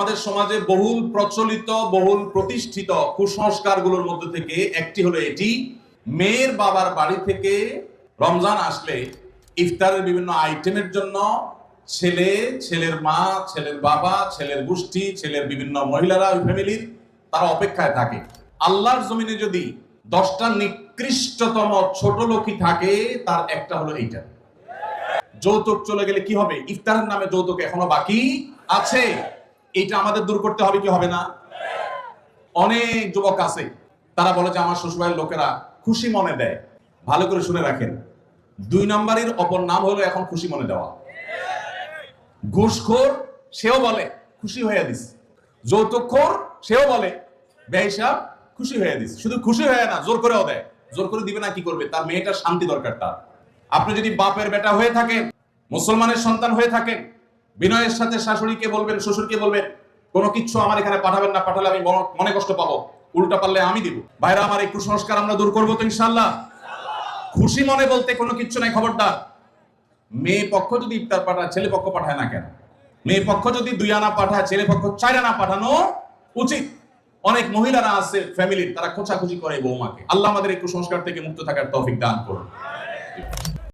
আমাদের সমাজে বহুল প্রচলিত, বহুল প্রতিষ্ঠিত কুসংস্কারগুলোর মধ্যে থেকে একটি হলো এটি। মেয়ের বাবার বাড়ি থেকে রমজান আসলে ইফতারের বিভিন্ন আইটেমের জন্য ছেলে, ছেলের মা, ছেলের বাবা, ছেলের গোষ্ঠী, ছেলের বিভিন্ন মহিলারা ওই ফ্যামিলির তারা অপেক্ষায় থাকে। আল্লাহর জমিনে যদি দশটা নিকৃষ্টতম ছোট লোকই থাকে, তার একটা হলো এইটা। যৌতুক চলে গেলে কি হবে? ইফতারের নামে যৌতুক এখনও বাকি আছে। এটা আমাদের দূর করতে হবে কি হবে না? অনেক যুবক আছে, তারা বলে যে আমার শ্বশুরবাড়ির লোকেরা খুশি মনে দেয়। ভালো করে শুনে রাখেন, দুই নাম্বারের অপর নাম হলো এখন খুশি মনে দেওয়া। ঘুষখোর, সেও বলে, খুশি হয়ে দিস। যৌতুকখোর, সেও বলে, বেহিসাব, খুশি হয়ে দিস। শুধু খুশি হয়ে না, জোর করেও দেয়। জোর করে দিবে না, কি করবে? তার মেয়েটার শান্তি দরকার তার। আপনি যদি বাপের বেটা হয়ে থাকেন, মুসলমানের সন্তান হয়ে থাকেন বিনয়ের সাথে শাশুড়িকে বলবেন, শ্বশুরকে বলবেন, কোনো কিচ্ছু আমার এখানে পাঠাবেন না, পাঠালে আমি মনে কষ্ট পাবো। উল্টা পারলে আমি দিব। ভাইরা, আমার এই কুসংস্কার আমরা দূর করব তো ইনশাল্লাহ খুশি মনে বলতে কোনো কিচ্ছু নাই, খবরদার। মেয়ে পক্ষ যদি ইফতার পাঠায়, ছেলে পক্ষ পাঠায় না কেন? মেয়ে পক্ষ যদি দুই আনা পাঠায়, ছেলে পক্ষ চার আনা পাঠানো উচিত। অনেক মহিলারা আছে ফ্যামিলির তারা খোঁচাখুচি করে বৌমাকে। আল্লাহ আমাদের এই কুসংস্কার থেকে মুক্ত থাকার তৌফিক দান করুন।